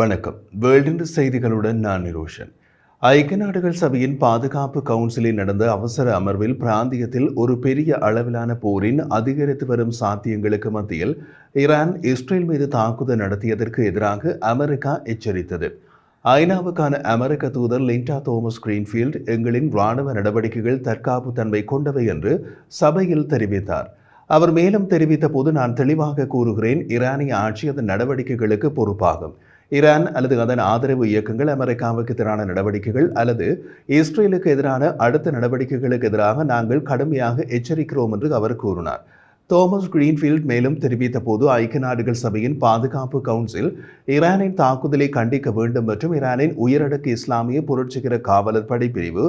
வணக்கம். வேர்ல்டு செய்திகளுடன் நான் நிரோஷன். ஐக்கிய நாடுகள் சபையின் பாதுகாப்பு கவுன்சிலில் நடந்த அவசர அமர்வில் பிராந்தியத்தில் ஒரு பெரிய அளவிலான போரின் அதிகரித்து வரும் சாத்தியங்களுக்கு மத்தியில் ஈரான் இஸ்ரேல் மீது தாக்குதல் நடத்தியதற்கு எதிராக அமெரிக்கா எச்சரித்தது. ஐநாவுக்கான அமெரிக்க தூதர் லிண்டா தோமஸ் கிரீன்ஃபீல்ட் எங்களின் ராணுவ நடவடிக்கைகள் தற்காப்பு தன்மை கொண்டவை என்று சபையில் தெரிவித்தார். அவர் மேலும் தெரிவித்த போது நான் தெளிவாக கூறுகிறேன் ஈரானிய ஆட்சி அதன் நடவடிக்கைகளுக்கு பொறுப்பாகும். ஈரான் அல்லது அதன் ஆதரவு இயக்கங்கள் அமெரிக்காவுக்கு எதிரான நடவடிக்கைகள் அல்லது இஸ்ரேலுக்கு எதிரான அடுத்த நடவடிக்கைகளுக்கு எதிராக நாங்கள் கடுமையாக எச்சரிக்கிறோம் என்று அவர் கூறினார். தோமஸ் கிரீன்ஃபீல்ட் மேலும் தெரிவித்த போது ஐக்கிய நாடுகள் சபையின் பாதுகாப்பு கவுன்சில் ஈரானின் தாக்குதலை கண்டிக்க வேண்டும் மற்றும் ஈரானின் உயரடுக்கு இஸ்லாமிய புரட்சிகர காவலர் படைப்பிரிவு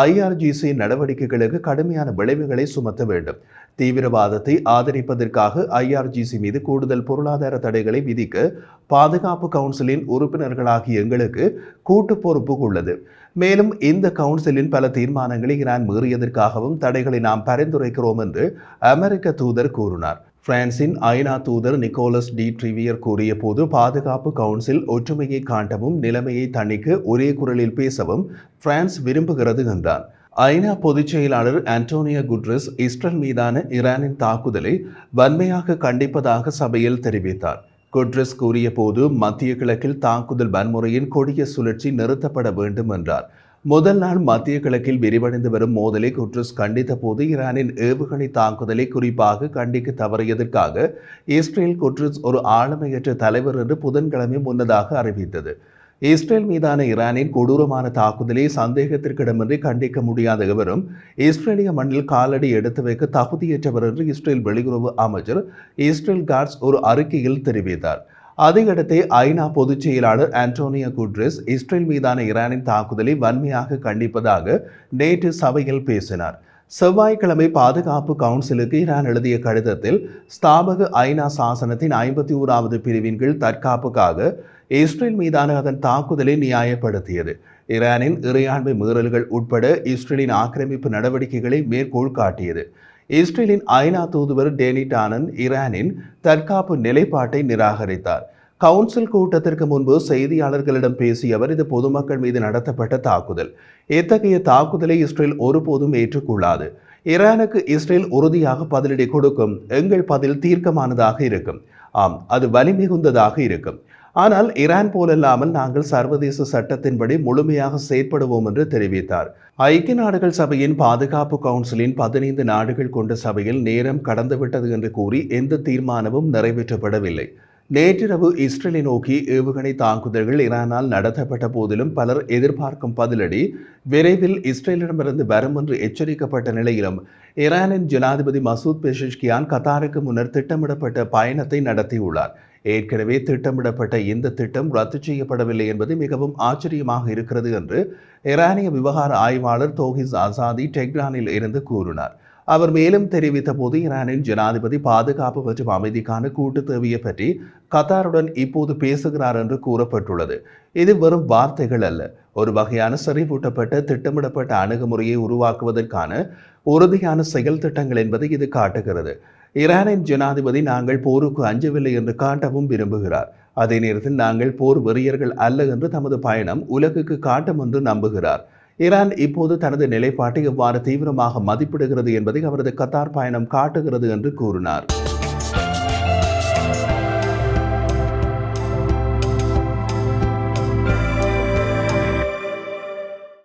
ஐஆர்ஜிசி நடவடிக்கைகளுக்கு கடுமையான விளைவுகளை சுமத்த வேண்டும் தீவிரவாதத்தை ஆதரிப்பதற்காக ஐஆர்ஜிசி மீது கூடுதல் பொருளாதார தடைகளை விதிக்க பாதுகாப்பு கவுன்சிலின் உறுப்பினர்களாகிய எங்களுக்கு கூட்டு பொறுப்பு உள்ளது மேலும் இந்த கவுன்சிலின் பல தீர்மானங்களை ஈரான் மீறியதற்காகவும் தடைகளை நாம் பரிந்துரைக்கிறோம் என்று அமெரிக்க தூதர் கூறினார். பிரான்சின் ஐநா தூதர் நிக்கோலஸ் டி. ட்ரிவியர் கூறிய போது பாதுகாப்பு கவுன்சில் ஒற்றுமையை காட்டவும் நிலைமையை தணிக்க ஒரே குரலில் பேசவும் பிரான்ஸ் விரும்புகிறது என்றார். ஐநா பொதுச் செயலாளர் ஆண்டோனியோ குட்ரஸ் இஸ்ரேல் மீதான ஈரானின் தாக்குதலை வன்மையாக கண்டிப்பதாக சபையில் தெரிவித்தார். குட்ரஸ் கூறிய போது மத்திய கிழக்கில் தாக்குதல் வன்முறையின் கொடிய சுழற்சி நிறுத்தப்பட வேண்டும் என்றார். முதல் நாள் மத்திய கிழக்கில் விரிவடைந்து வரும் மோதலை குட்ரஸ் கண்டித்த போது ஈரானின் ஏவுகணை தாக்குதலை குறிப்பாக கண்டிக்க தவறியதற்காக இஸ்ரேல் குட்ரஸ் ஒரு ஆளுமையற்ற தலைவர் என்று புதன்கிழமை முன்னதாக அறிவித்தது. இஸ்ரேல் மீதான ஈரானின் கொடூரமான தாக்குதலை சந்தேகத்திற்கிடமின்றி கண்டிக்க முடியாத எவரும் இஸ்ரேலிய மண்ணில் காலடி எடுத்து வைக்க தகுதியற்றவர் என்று இஸ்ரேல் வெளியுறவு அமைச்சர் இஸ்ரேல் கார்ட்ஸ் ஒரு அறிக்கையில் தெரிவித்தார். அதையடுத்தே ஐநா பொதுச் செயலாளர் ஆண்டோனியோ குட்ரெஸ் இஸ்ரேல் மீதான ஈரானின் தாக்குதலை வன்மையாக கண்டிப்பதாக நேற்று சபையில் பேசினார். செவ்வாய்க்கிழமை பாதுகாப்பு கவுன்சிலுக்கு ஈரான் எழுதிய கடிதத்தில் ஸ்தாபக ஐநா சாசனத்தின் ஐம்பத்தி ஓராவது பிரிவின் கீழ் தற்காப்புக்காக இஸ்ரேல் மீதான அதன் தாக்குதலை நியாயப்படுத்தியது. ஈரானின் இறையாண்மை மீறல்கள் உட்பட இஸ்ரேலின் ஆக்கிரமிப்பு நடவடிக்கைகளை மேற்கோள் காட்டியது இஸ்ரேலின் ஐநா தூதுவர் டேனிட் ஆனந்த் ஈரானின் தற்காப்பு நிலைப்பாட்டை நிராகரித்தார். கவுன்சில் கூட்டத்திற்கு முன்பு செய்தியாளர்களிடம் பேசிய அவர் இது பொதுமக்கள் மீது நடத்தப்பட்ட தாக்குதல். இத்தகைய தாக்குதலை இஸ்ரேல் ஒருபோதும் ஏற்றுக்கொள்ளாது. ஈரானுக்கு இஸ்ரேல் உறுதியாக பதிலடி கொடுக்கும். எங்கள் பதில் தீர்க்கமானதாக இருக்கும். ஆம் அது வலிமிகுந்ததாக இருக்கும். ஆனால் ஈரான் போலல்லாமல் நாங்கள் சர்வதேச சட்டத்தின்படி முழுமையாக செயற்படுவோம் என்று தெரிவித்தார். ஐக்கிய நாடுகள் சபையின் பாதுகாப்பு கவுன்சிலின் பதினைந்து நாடுகள் கொண்ட சபையில் நேரம் கடந்துவிட்டது என்று கூறி எந்த தீர்மானமும் நிறைவேற்றப்படவில்லை. நேற்றிரவு இஸ்ரேலை நோக்கி ஏவுகணை தாக்குதல்கள் ஈரானால் நடத்தப்பட்ட போதிலும் பலர் எதிர்பார்க்கும் பதிலடி விரைவில் இஸ்ரேலிடமிருந்து வரும் என்று எச்சரிக்கப்பட்ட நிலையிலும் ஈரானின் ஜனாதிபதி மசூத் பெஷிஷ்கியான் கத்தாருக்கு முன்னர் திட்டமிடப்பட்ட பயணத்தை நடத்தியுள்ளார். ஏற்கனவே திட்டமிடப்பட்ட இந்த திட்டம் ரத்து செய்யப்படவில்லை என்பது மிகவும் ஆச்சரியமாக இருக்கிறது என்று ஈரானிய விவகார ஆய்வாளர் தோஹிஸ் ஆசாதி டெக்ரானில் இருந்து கூறினார். அவர் மேலும் தெரிவித்த போது ஈரானின் ஜனாதிபதி பாதுகாப்பு மற்றும் அமைதிக்கான கூட்டு தேவையை பற்றி கத்தாருடன் இப்போது பேசுகிறார் என்று கூறப்பட்டுள்ளது. இது வெறும் வார்த்தைகள் அல்ல. ஒரு வகையான செறிவூட்டப்பட்ட திட்டமிடப்பட்ட அணுகுமுறையை உருவாக்குவதற்கான உறுதியான செயல் திட்டங்கள் என்பதை இது காட்டுகிறது. ஈரானின் ஜனாதிபதி நாங்கள் போருக்கு அஞ்சவில்லை என்று காட்டவும் விரும்புகிறார். அதே நேரத்தில் நாங்கள் போர் வெறியர்கள் அல்ல என்று தமது பயணம் உலகுக்கு காட்டும் என்று நம்புகிறார். ஈரான் இப்போது தனது நிலைப்பாட்டை எவ்வாறு தீவிரமாக மதிப்பிடுகிறது என்பதை அவரது கத்தார் பயணம் காட்டுகிறது என்று கூறினார்.